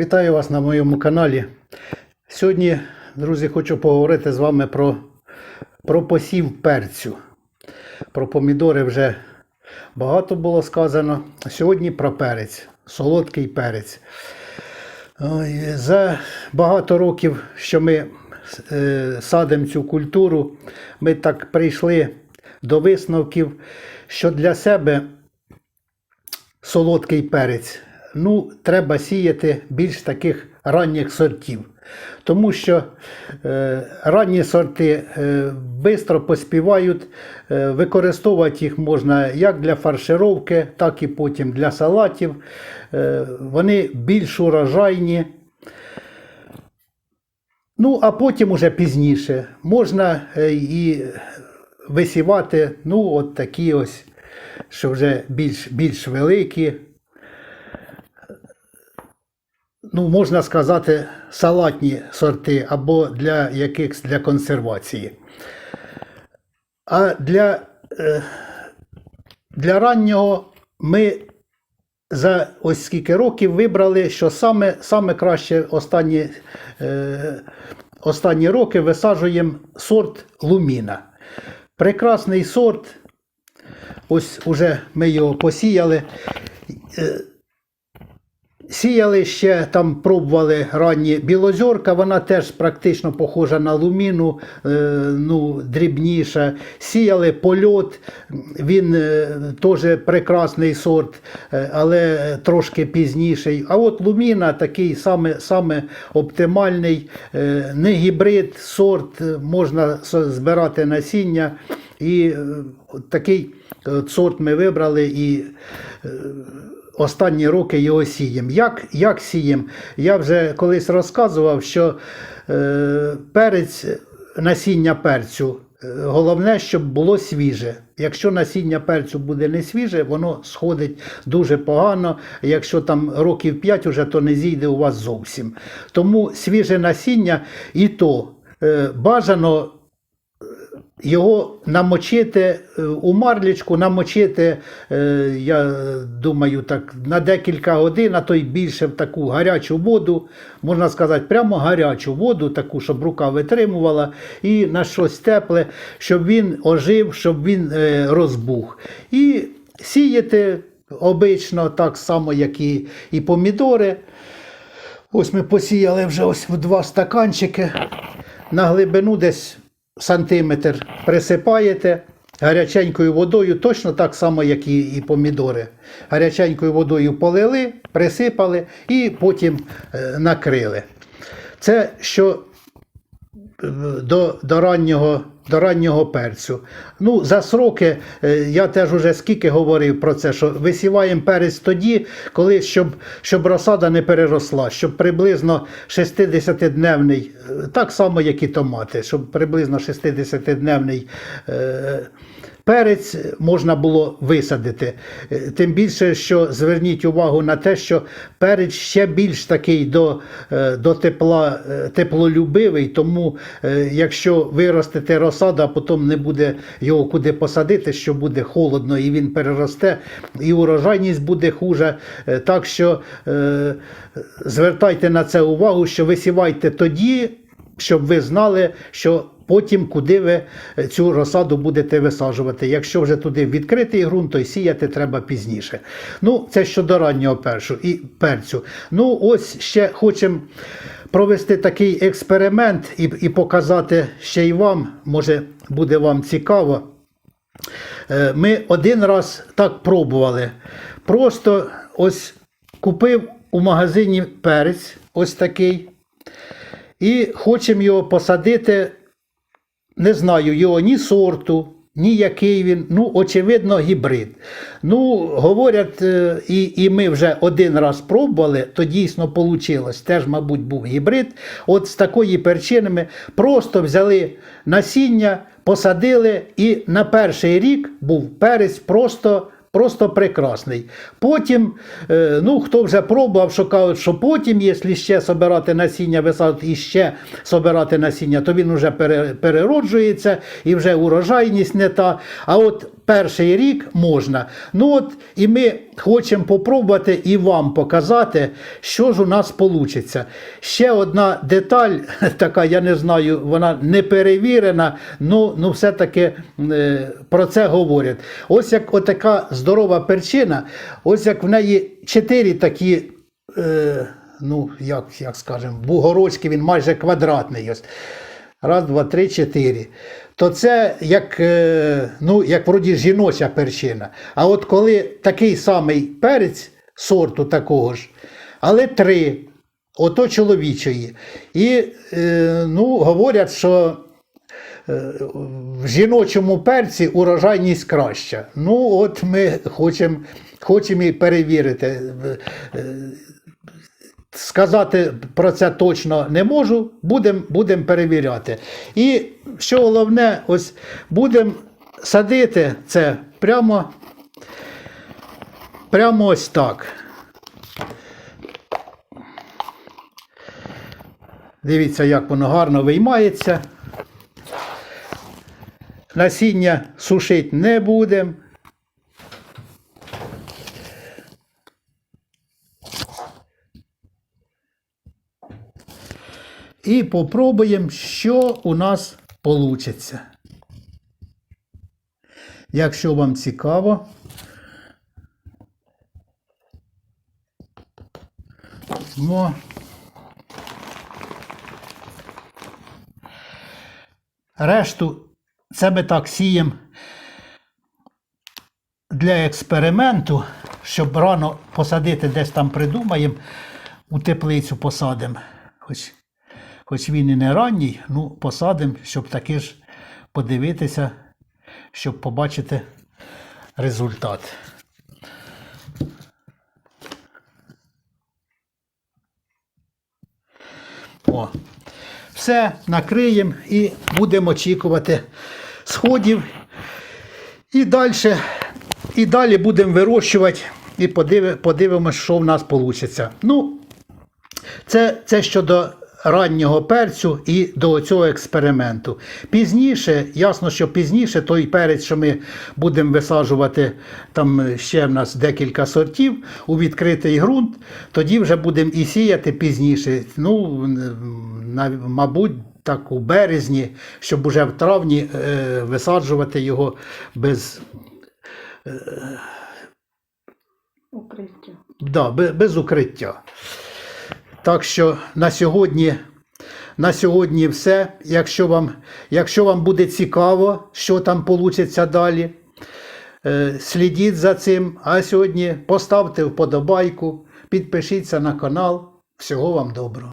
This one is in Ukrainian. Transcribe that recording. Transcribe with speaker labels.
Speaker 1: Вітаю вас на моєму каналі. Сьогодні, друзі, хочу поговорити з вами про, про посів перцю. Про помідори вже багато було сказано. Сьогодні про перець, солодкий перець. За багато років, що ми е, садимо цю культуру, ми так прийшли до висновків, що для себе солодкий перець. Ну, треба сіяти більш таких ранніх сортів. Тому що е, ранні сорти е, швидко поспівають, е, використовувати їх можна як для фаршировки, так і потім для салатів. Е, вони більш урожайні. Ну, а потім уже пізніше можна е, і висівати, ну, от такі ось, що вже більш, більш великі. Ну, можна сказати, салатні сорти або для якихось для консервації. А для, е, для раннього ми за ось скільки років вибрали, що саме, саме краще останні, е, останні роки висаджуємо сорт луміна. Прекрасний сорт. Ось уже ми його посіяли. Сіяли ще там, пробували ранні білозорка, вона теж практично похожа на луміну, е, ну, дрібніша. Сіяли польот, він е, теж прекрасний сорт, е, але трошки пізніший. А от луміна такий саме, саме оптимальний, не гібрид, сорт, можна збирати насіння. І такий сорт ми вибрали. і останні роки його сіємо. Як, як сіємо? Я вже колись розказував, що е, перець, насіння перцю. е, Головне, щоб було свіже. Якщо насіння перцю буде не свіже, воно сходить дуже погано. Якщо там років 5 уже, то не зійде у вас зовсім. Тому свіже насіння і то е, бажано його намочити е, у марлічку, намочити, е, я думаю, так на декілька годин, а то й більше в таку гарячу воду, можна сказати, прямо гарячу воду, таку, щоб рука витримувала, і на щось тепле, щоб він ожив, щоб він е, розбух. І сіяти обично так само, як і, і помідори. Ось ми посіяли вже ось в два стаканчики. На глибину десь сантиметр присипаєте гаряченькою водою, точно так само, як і, і помідори. Гаряченькою водою полили, присипали і потім е, накрили. Це що до, до, раннього, до раннього перцю. Ну, за сроки, е, я теж уже скільки говорив про це, що висіваємо перець тоді, коли щоб, щоб розсада не переросла, щоб приблизно 60-дневний, е, так само, як і томати, щоб приблизно 60-дневний. Е, Перець можна було висадити. Е, Тим більше, що зверніть увагу на те, що перець ще більш такий до, е, до тепла, е, теплолюбивий, тому якщо виростете розсаду, а потім не буде його куди посадити, що буде холодно і він переросте, і урожайність буде хуже. Так що звертайте на це увагу, що висівайте тоді, щоб ви знали, що потім куди ви е, цю розсаду будете висаджувати. Якщо вже туди відкритий ґрунт, то й сіяти треба пізніше. Ну, це щодо раннього першу і перцю. Ну, ось ще хочемо провести такий експеримент і, і показати ще й вам, може буде вам цікаво. Е, Ми один раз так пробували. Просто ось купив у магазині перець, ось такий. І хочемо його посадити, не знаю його ні сорту, ні який він. Ну, очевидно, гібрид. Ну, говорять, е, і, і ми вже один раз пробували, то дійсно вийшло. Теж, мабуть, був гібрид. От з такої перчини ми просто взяли насіння, посадили, і на перший рік був перець просто. Просто прекрасний. Потім, е, ну хто вже пробував, що кажуть, що потім, якщо ще собирати насіння, висадити і ще собирати насіння, то він вже пере- перероджується і вже урожайність не та. А от перший рік можна. Ну от і ми хочемо попробувати і вам показати, що ж у нас вийде. Ще одна деталь, така, я не знаю, вона не перевірена, ну, ну все-таки е, про це говорять. Ось як отака здорова перчина, ось як в неї чотири такі. Е, ну, як, як скажемо, бугорочки, він майже квадратний. Ось. Раз, два, три, чотири. То це як, е, ну, як вроді жіноча перчина. А от коли такий самий перець сорту такого ж, але три, ото чоловічої. І е, ну, говорять, що е, в жіночому перці урожайність краща. Ну, от ми хочемо хочемо і перевірити. Сказати про це точно не можу, будемо будем перевіряти. І що головне, ось будемо садити це прямо, прямо ось так. Дивіться, як воно гарно виймається. Насіння сушити не будемо. І попробуємо, що у нас вийде. Якщо вам цікаво, ну, решту це ми так сіємо для експерименту, щоб рано посадити, десь там придумаємо, у теплицю посадимо. Хоч хоч він і не ранній, ну посадимо, щоб таки ж подивитися, щоб побачити результат. О, все накриємо і будемо очікувати сходів. І далі, і далі будемо вирощувати і подиви- подивимось, що в нас вийде. Ну, це, це щодо раннього перцю і до цього експерименту. Пізніше, ясно, що пізніше той перець, що ми будемо висаджувати, там ще в нас декілька сортів у відкритий ґрунт, тоді вже будемо і сіяти пізніше. Ну, на- мабуть, так у березні, щоб уже в травні е, висаджувати його без
Speaker 2: Укриття.
Speaker 1: Да, без укриття. Так що на сьогодні, на сьогодні все. Якщо вам, якщо вам буде цікаво, що там вийде далі, е, слідіть за цим. А сьогодні поставте вподобайку, підпишіться на канал. Всього вам доброго.